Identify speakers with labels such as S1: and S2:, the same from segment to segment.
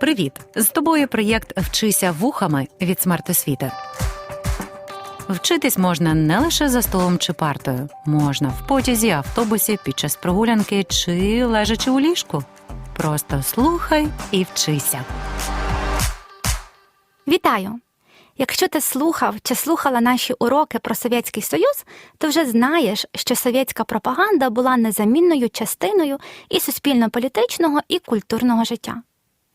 S1: Привіт! З тобою проєкт Вчися вухами від смертосвіти. Вчитись можна не лише за столом чи партою, можна в потязі, автобусі, під час прогулянки чи лежачи у ліжку. Просто слухай і вчися.
S2: Вітаю! Якщо ти слухав чи слухала наші уроки про Совєтський Союз, то вже знаєш, що совєтська пропаганда була незамінною частиною і суспільно-політичного, і культурного життя.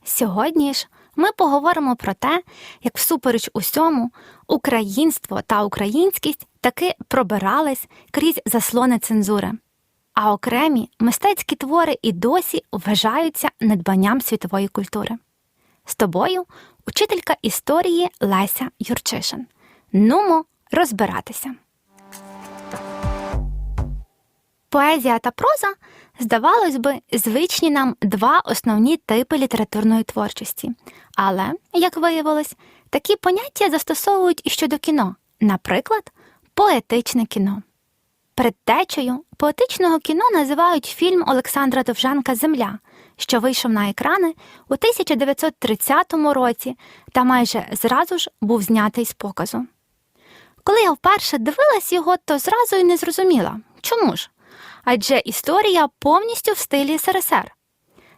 S2: Сьогодні ж ми поговоримо про те, як всупереч усьому українство та українськість таки пробирались крізь заслони цензури, а окремі мистецькі твори і досі вважаються надбанням світової культури. З тобою учителька історії Леся Юрчишин. Нумо розбиратися. Поезія та проза, здавалось би, звичні нам два основні типи літературної творчості. Але, як виявилось, такі поняття застосовують і щодо кіно, наприклад, поетичне кіно. Предтечею поетичного кіно називають фільм Олександра Довженка Земля, що вийшов на екрани у 1930 році та майже зразу ж був знятий з показу. Коли я вперше дивилась його, то зразу й не зрозуміла чому ж? Адже історія повністю в стилі СРСР.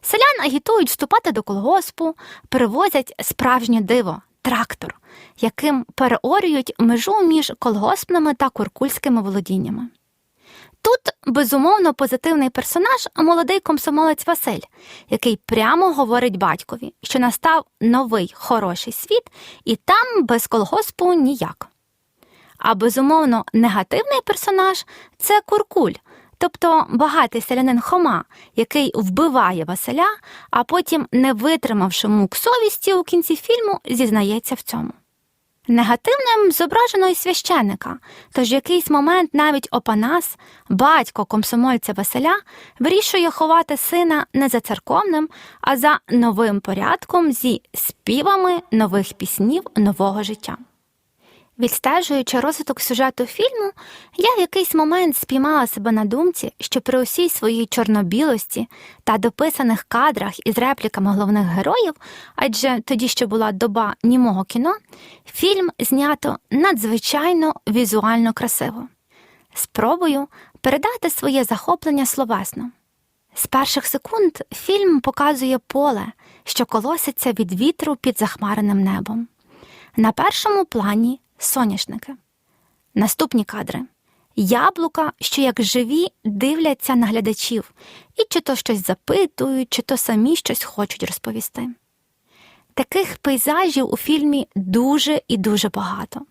S2: Селян агітують вступати до колгоспу, перевозять справжнє диво трактор, яким переорюють межу між колгоспними та куркульськими володіннями. Тут, безумовно, позитивний персонаж молодий комсомолець Василь, який прямо говорить батькові, що настав новий хороший світ, і там без колгоспу ніяк. А безумовно, негативний персонаж це Куркуль, тобто багатий селянин Хома, який вбиває Василя, а потім, не витримавши мук совісті у кінці фільму, зізнається в цьому. Негативним зображено і священика, тож в якийсь момент навіть Опанас, батько комсомольця Василя, вирішує ховати сина не за церковним, а за новим порядком зі співами нових піснів нового життя. Відстежуючи розвиток сюжету фільму, я в якийсь момент спіймала себе на думці, що при усій своїй чорнобілості та дописаних кадрах із репліками головних героїв, адже тоді ще була доба німого кіно, фільм знято надзвичайно візуально красиво. Спробую передати своє захоплення словесно. З перших секунд фільм показує поле, що колоситься від вітру під захмареним небом. На першому плані соняшники. Наступні кадри. Яблука, що як живі, дивляться на глядачів і чи то щось запитують, чи то самі щось хочуть розповісти. Таких пейзажів у фільмі дуже і дуже багато.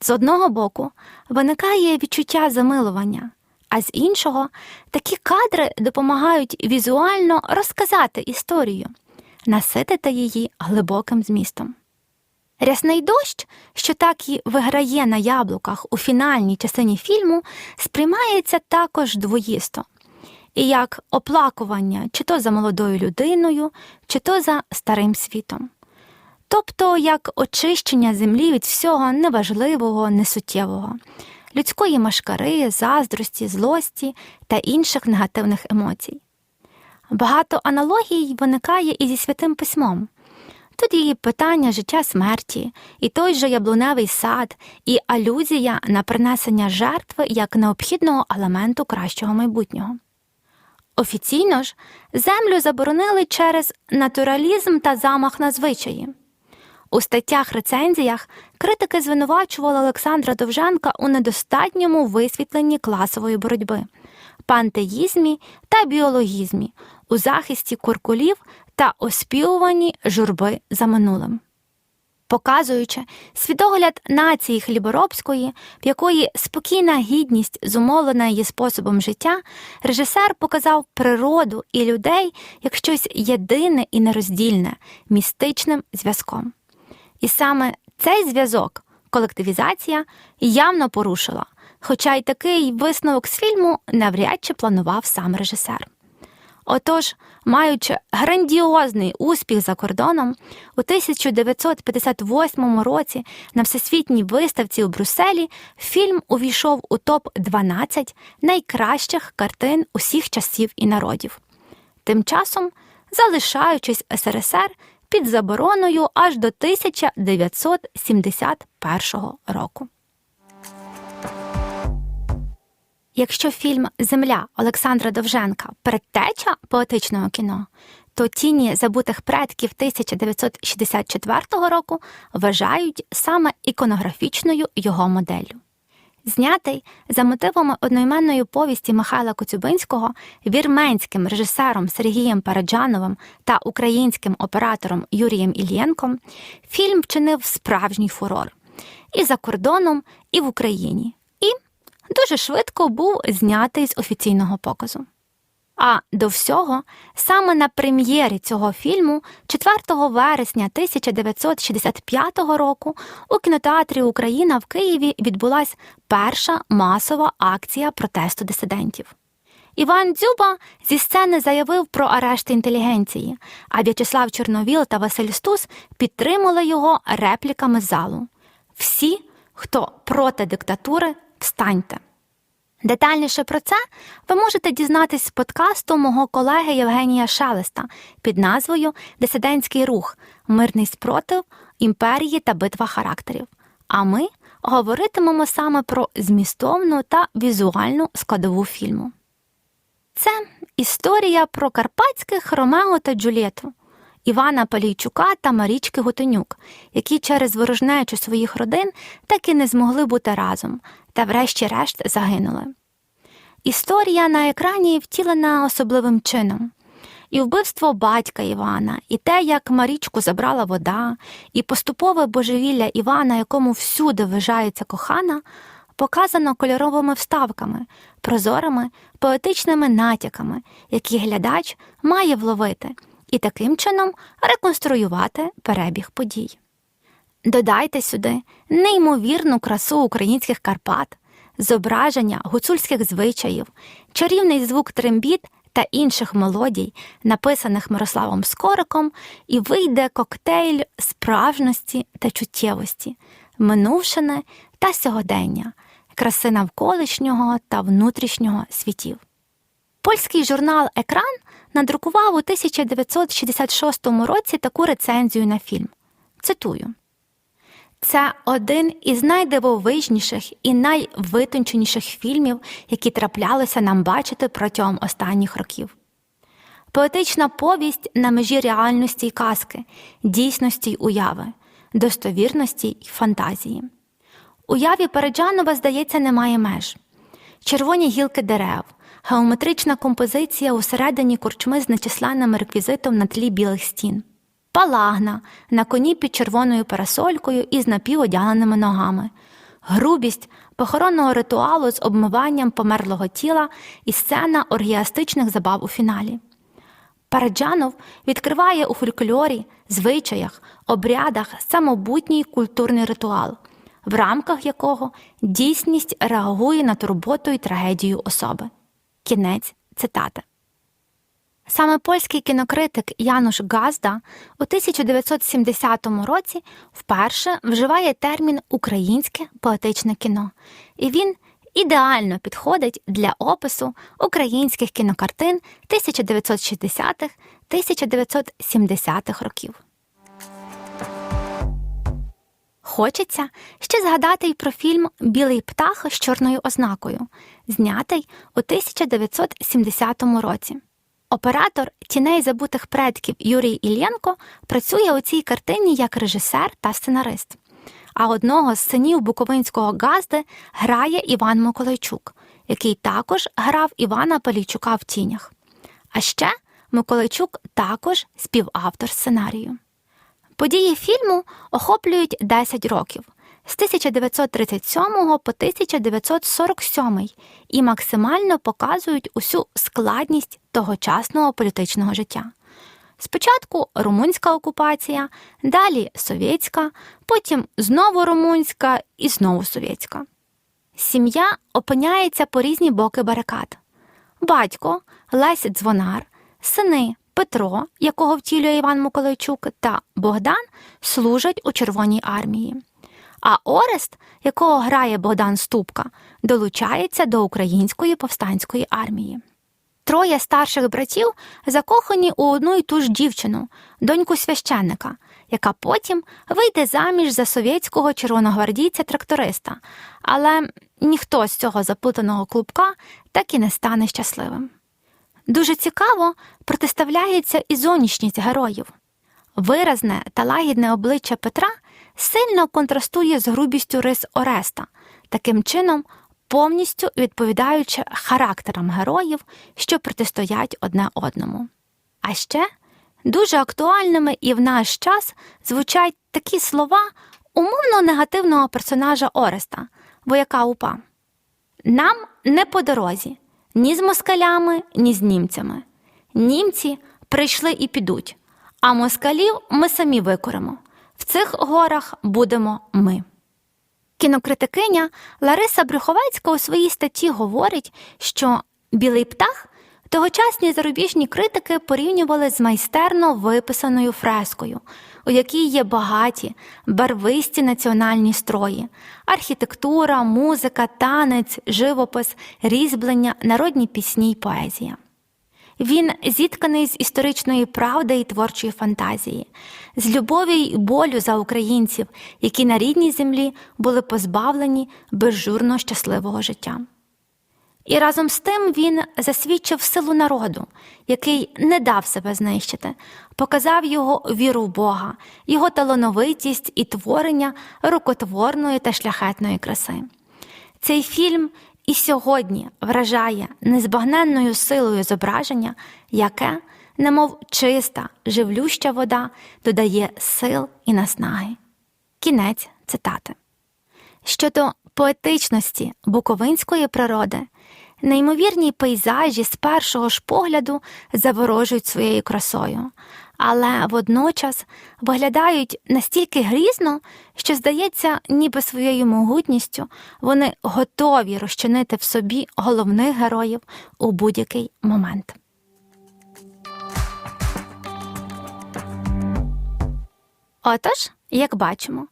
S2: З одного боку, виникає відчуття замилування, а з іншого, такі кадри допомагають візуально розказати історію, наситити її глибоким змістом. Рясний дощ, що так і виграє на яблуках у фінальній частині фільму, сприймається також двоїсто, і як оплакування чи то за молодою людиною, чи то за старим світом. Тобто як очищення землі від всього неважливого, несуттєвого, людської машкари, заздрості, злості та інших негативних емоцій. Багато аналогій виникає і зі святим письмом. Тут її питання життя смерті, і той же яблуневий сад, і алюзія на принесення жертви як необхідного елементу кращого майбутнього. Офіційно ж землю заборонили через натуралізм та замах на звичаї. У статтях рецензіях критики звинувачували Олександра Довженка у недостатньому висвітленні класової боротьби, пантеїзмі та біологізмі, у захисті куркулів та оспівуванні журби за минулим. Показуючи свідогляд нації хліборобської, в якої спокійна гідність зумовлена її способом життя, режисер показав природу і людей як щось єдине і нероздільне містичним зв'язком. І саме цей зв'язок, колективізація, явно порушила, хоча й такий висновок з фільму навряд чи планував сам режисер. Отож, маючи грандіозний успіх за кордоном, у 1958 році на всесвітній виставці у Брюсселі фільм увійшов у топ 12 найкращих картин усіх часів і народів. Тим часом, залишаючись СРСР, під забороною аж до 1971 року. Якщо фільм Земля Олександра Довженка предтеча поетичного кіно, то тіні забутих предків 1964 року вважають саме іконографічною його моделлю. Знятий за мотивами одноіменної повісті Михайла Коцюбинського вірменським режисером Сергієм Параджановим та українським оператором Юрієм Ільєнком, фільм вчинив справжній фурор і за кордоном, і в Україні, дуже швидко був знятий з офіційного показу. А до всього, саме на прем'єрі цього фільму, 4 вересня 1965 року, у кінотеатрі Україна в Києві відбулася перша масова акція протесту дисидентів. Іван Дзюба зі сцени заявив про арешт інтелігенції, а В'ячеслав Чорновіл та Василь Стус підтримали його репліками залу. Всі, хто проти диктатури, встаньте. Детальніше про це ви можете дізнатись з подкасту мого колеги Євгенія Шелеста під назвою Дисидентський рух Мирний спротив, імперії та битва характерів. А ми говоритимемо саме про змістовну та візуальну складову фільму. Це історія про карпатських Ромео та Джульєту, Івана Палійчука та Марічки Гутенюк, які через ворожнечу своїх родин так і не змогли бути разом та, врешті-решт, загинули. Історія на екрані втілена особливим чином. І вбивство батька Івана, і те, як Марічку забрала вода, і поступове божевілля Івана, якому всюди вважається кохана, показано кольоровими вставками, прозорими, поетичними натяками, які глядач має вловити, і таким чином реконструювати перебіг подій. Додайте сюди неймовірну красу українських Карпат, зображення гуцульських звичаїв, чарівний звук трембіт та інших мелодій, написаних Мирославом Скориком, і вийде коктейль справжності та чуттєвості, минувшини та сьогодення, краси навколишнього та внутрішнього світів. Польський журнал Екран надрукував у 1966 році таку рецензію на фільм. Цитую. Це один із найдивовижніших і найвитонченіших фільмів, які траплялося нам бачити протягом останніх років. Поетична повість на межі реальності й казки, дійсності й уяви, достовірності й фантазії. Уяві Переджанова, здається, немає меж. Червоні гілки дерев, геометрична композиція усередині корчми з нечисленним реквізитом на тлі білих стін палагна на коні під червоною парасолькою і з напіводягненими ногами, грубість похоронного ритуалу з обмиванням померлого тіла і сцена оргіастичних забав у фіналі. Параджанов відкриває у фольклорі, звичаях, обрядах самобутній культурний ритуал, в рамках якого дійсність реагує на турботу і трагедію особи. Кінець цитати. Саме польський кінокритик Януш Газда у 1970 році вперше вживає термін українське поетичне кіно, і він ідеально підходить для опису українських кінокартин 1960-х 1970-х років. Хочеться ще згадати й про фільм Білий птах з чорною ознакою, знятий у 1970 році. Оператор тіней забутих предків Юрій Ільєнко працює у цій картині як режисер та сценарист. А одного з синів Буковинського газди грає Іван Миколайчук, який також грав Івана Палійчука в тінях. А ще Миколайчук також співавтор сценарію. Події фільму охоплюють 10 років з 1937 по 1947 і максимально показують усю складність тогочасного політичного життя. Спочатку румунська окупація, далі совєтська, потім знову румунська і знову совєтська. Сім'я опиняється по різні боки барикад. Батько Лесь Дзвонар, сини Петро, якого втілює Іван Миколайчук, та Богдан служать у Червоній армії. А Орест, якого грає Богдан Ступка, долучається до української повстанської армії. Троє старших братів закохані у одну й ту ж дівчину, доньку священника, яка потім вийде заміж за совєтського червоногвардійця-тракториста, але ніхто з цього заплутаного клубка так і не стане щасливим. Дуже цікаво протиставляється і зовнішність героїв. Виразне та лагідне обличчя Петра сильно контрастує з грубістю рис Ореста, таким чином повністю відповідаючи характерам героїв, що протистоять одне одному. А ще дуже актуальними і в наш час звучать такі слова умовно негативного персонажа Ореста, вояка УПА. Нам не по дорозі ні з москалями, ні з німцями. Німці прийшли і підуть, а москалів ми самі викоримо. В цих горах будемо ми. Кінокритикиня Лариса Брюховецька у своїй статті говорить, що білий птах тогочасні зарубіжні критики порівнювали з майстерно виписаною фрескою, у якій є багаті, барвисті національні строї, архітектура, музика, танець, живопис, різьблення, народні пісні й поезія. Він зітканий з історичної правди і творчої фантазії, з любові й болю за українців, які на рідній землі були позбавлені безжурно щасливого життя. І разом з тим він засвідчив силу народу, який не дав себе знищити, показав його віру в Бога, його талановитість і творення рукотворної та шляхетної краси. Цей фільм і сьогодні вражає незбагненною силою зображення, яке, немов чиста, живлюща вода, додає сил і наснаги. Кінець цитати. Щодо поетичності буковинської природи, неймовірні пейзажі з першого ж погляду заворожують своєю красою, але водночас виглядають настільки грізно, що здається, ніби своєю могутністю вони готові розчинити в собі головних героїв у будь-який момент. Отож, як бачимо,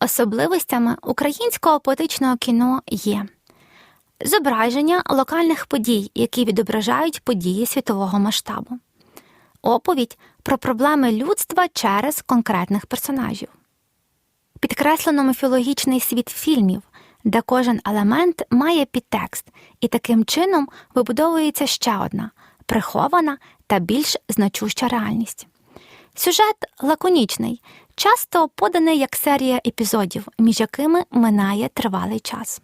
S2: особливостями українського поетичного кіно є зображення локальних подій, які відображають події світового масштабу, оповідь про проблеми людства через конкретних персонажів, підкреслено міфологічний світ фільмів, де кожен елемент має підтекст, і таким чином вибудовується ще одна прихована та більш значуща реальність. Сюжет лаконічний, часто поданий як серія епізодів, між якими минає тривалий час.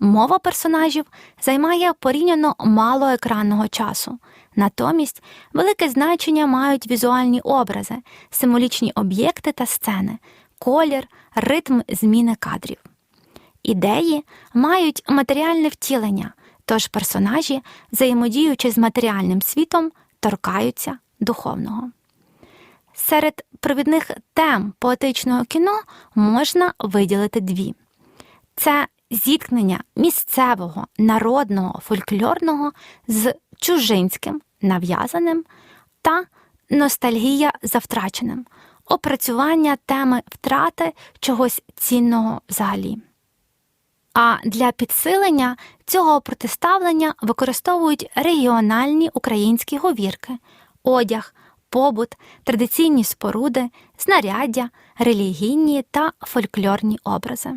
S2: Мова персонажів займає порівняно мало екранного часу, натомість велике значення мають візуальні образи, символічні об'єкти та сцени, колір, ритм зміни кадрів. Ідеї мають матеріальне втілення, тож персонажі, взаємодіючи з матеріальним світом, торкаються духовного. Серед провідних тем поетичного кіно можна виділити дві: це зіткнення місцевого народного фольклорного з чужинським нав'язаним та ностальгія за втраченим, опрацювання теми втрати чогось цінного взагалі. А для підсилення цього протиставлення використовують регіональні українські говірки, одяг, побут, традиційні споруди, знаряддя, релігійні та фольклорні образи.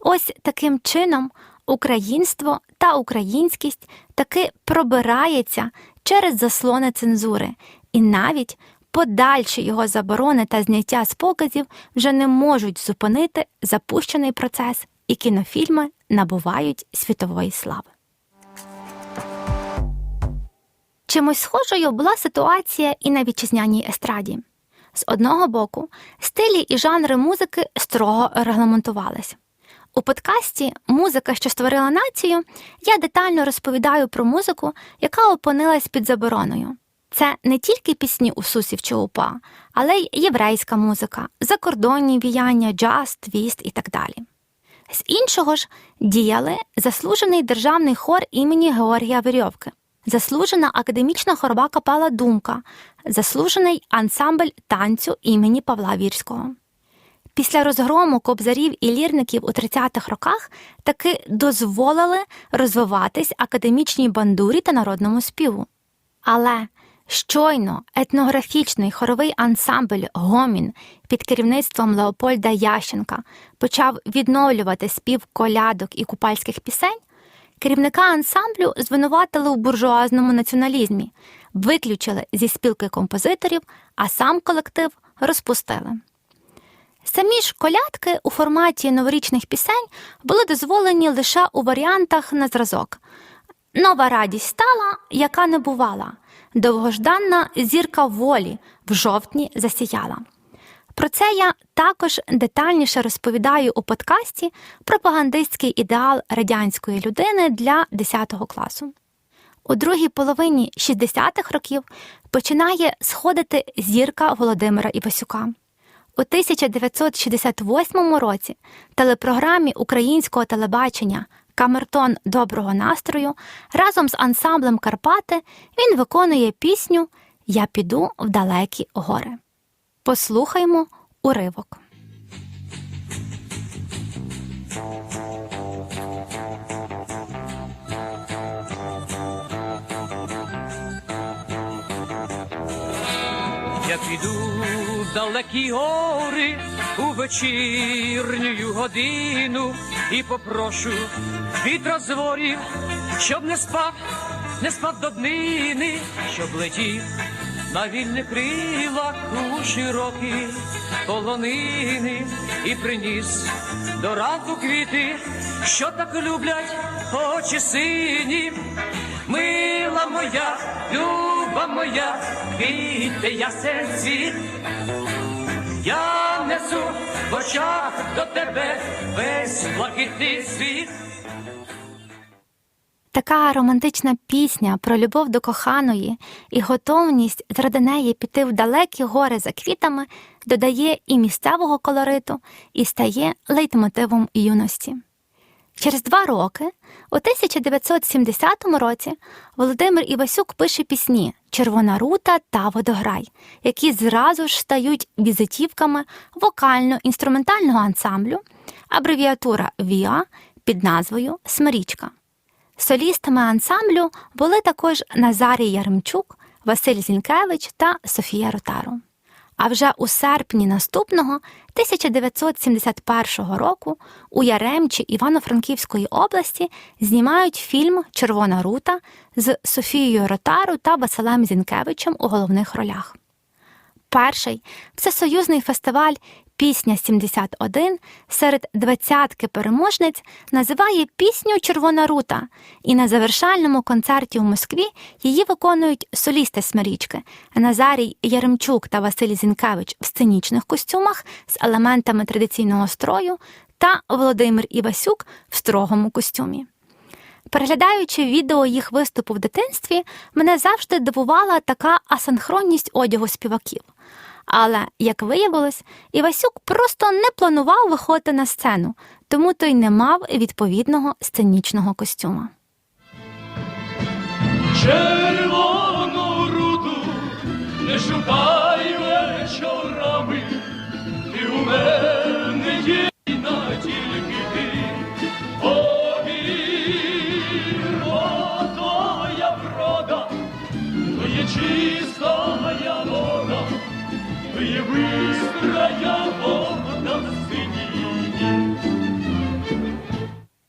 S2: Ось таким чином українство та українськість таки пробирається через заслони цензури, і навіть подальші його заборони та зняття з показів вже не можуть зупинити запущений процес, і кінофільми набувають світової слави. Чимось схожою була ситуація і на вітчизняній естраді. З одного боку, стилі і жанри музики строго регламентувались. У подкасті Музика, що створила націю, я детально розповідаю про музику, яка опинилась під забороною. Це не тільки пісні усусів чи упа, але й єврейська музика, закордонні віяння, джаз, твіст і так далі. З іншого ж діяли заслужений державний хор імені Георгія Верьовки, заслужена академічна хорова капела Думка, заслужений ансамбль танцю імені Павла Вірського. Після розгрому кобзарів і лірників у 30-х роках таки дозволили розвиватись академічній бандурі та народному співу. Але щойно етнографічний хоровий ансамбль Гомін під керівництвом Леопольда Ященка почав відновлювати спів колядок і купальських пісень, керівника ансамблю звинуватили у буржуазному націоналізмі, виключили зі спілки композиторів, а сам колектив розпустили. Самі ж колядки у форматі новорічних пісень були дозволені лише у варіантах на зразок. Нова радість стала, яка не бувала. Довгожданна зірка волі в жовтні засіяла. Про це я також детальніше розповідаю у подкасті Пропагандистський ідеал радянської людини для 10 класу. У другій половині 60-х років починає сходити зірка Володимира Івасюка. У 1968 році телепрограмі українського телебачення Камертон доброго настрою разом з ансамблем Карпати він виконує пісню Я піду в далекі гори. Послухаймо уривок.
S3: Далекі гори у вечірню годину і попрошу вітра з ворів, щоб не спав, не спав до днини, щоб летів на вільних крилах у широкі полонини і приніс до ранку квіти, що так люблять очі сині. Мила моя, люба моя, квіти ясен світ. Я несу в очах до тебе весь блакитний світ.
S2: Така романтична пісня про любов до коханої і готовність заради неї піти в далекі гори за квітами додає і місцевого колориту, і стає лейтмотивом юності. Через два роки, у 1970 році, Володимир Івасюк пише пісні Червона рута та Водограй, які зразу ж стають візитівками вокально-інструментального ансамблю, абревіатура ВІА під назвою Смирічка. Солістами ансамблю були також Назарій Яремчук, Василь Зінкевич та Софія Ротару. А вже у серпні наступного 1971 року у Яремчі Івано-Франківської області знімають фільм Червона рута з Софією Ротару та Василем Зінкевичем у головних ролях. Перший всесоюзний фестиваль Пісня 71 серед двадцятки переможниць називає пісню Червона рута, і на завершальному концерті у Москві її виконують солісти Смирічки Назарій Яремчук та Василь Зінкевич в сценічних костюмах з елементами традиційного строю та Володимир Івасюк в строгому костюмі. Переглядаючи відео їх виступу в дитинстві, мене завжди дивувала така асинхронність одягу співаків. Але, як виявилось, Івасюк просто не планував виходити на сцену, тому той не мав відповідного сценічного костюма.
S3: Червону руду не шукай вечорами, ти у мене єдина тільки ти. Повір, ото я врода, то є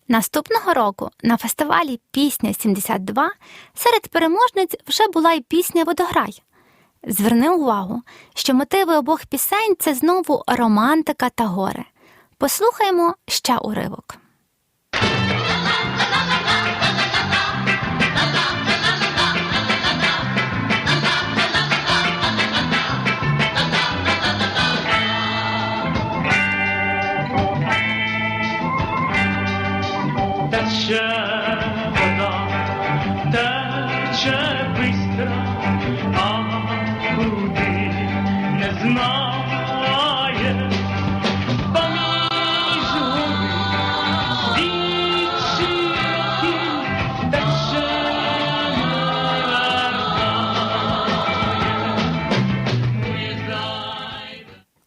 S2: Наступного року на фестивалі Пісня 72 серед переможниць вже була й пісня Водограй. Зверни увагу, що мотиви обох пісень це знову романтика та горе. Послухаймо ще уривок.
S3: Тече вода, тече бистра, а куди не знає. Поміж не.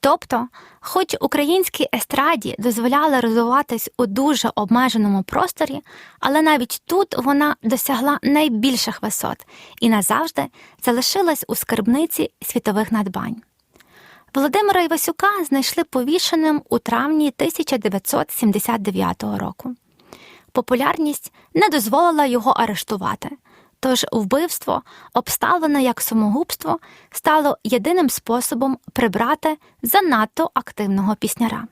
S2: Тобто, хоч українській естраді дозволяли розвиватись у дуже обмеженому просторі, але навіть тут вона досягла найбільших висот і назавжди залишилась у скарбниці світових надбань. Володимира Івасюка знайшли повішеним у травні 1979 року. Популярність не дозволила його арештувати, тож вбивство, обставлене як самогубство, стало єдиним способом прибрати занадто активного пісняра.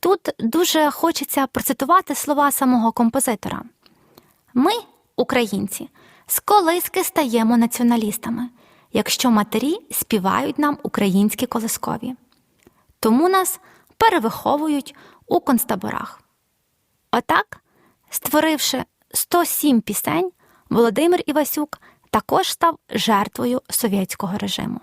S2: Тут дуже хочеться процитувати слова самого композитора: Ми, українці, з колиски стаємо націоналістами, якщо матері співають нам українські колискові. Тому нас перевиховують у концтаборах. Отак, створивши 107 пісень, Володимир Івасюк також став жертвою совєтського режиму.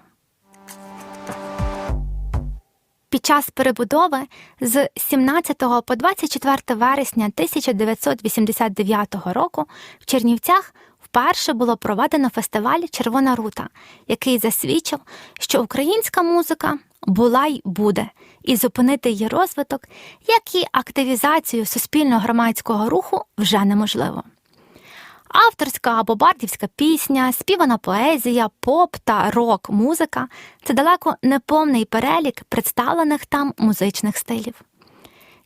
S2: Під час перебудови з 17 по 24 вересня 1989 року в Чернівцях вперше було проведено фестиваль Червона рута, який засвідчив, що українська музика була й буде, і зупинити її розвиток, як і активізацію суспільно-громадського руху вже неможливо. Авторська або бардівська пісня, співана поезія, поп та рок-музика це далеко не повний перелік представлених там музичних стилів.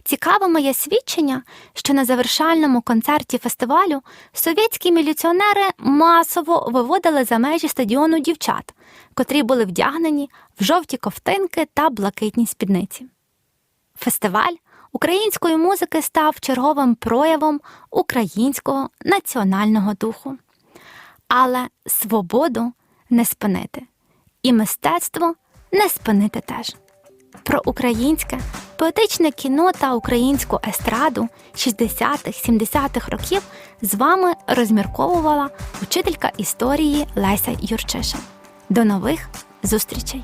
S2: Цікавими є свідчення, що на завершальному концерті фестивалю совєтські міліціонери масово виводили за межі стадіону дівчат, котрі були вдягнені в жовті ковтинки та блакитні спідниці. Фестиваль української музики став черговим проявом українського національного духу. Але свободу не спинити, і мистецтво не спинити теж. Про українське поетичне кіно та українську естраду 60-х-70-х років з вами розмірковувала учителька історії Леся Юрчиша. До нових зустрічей!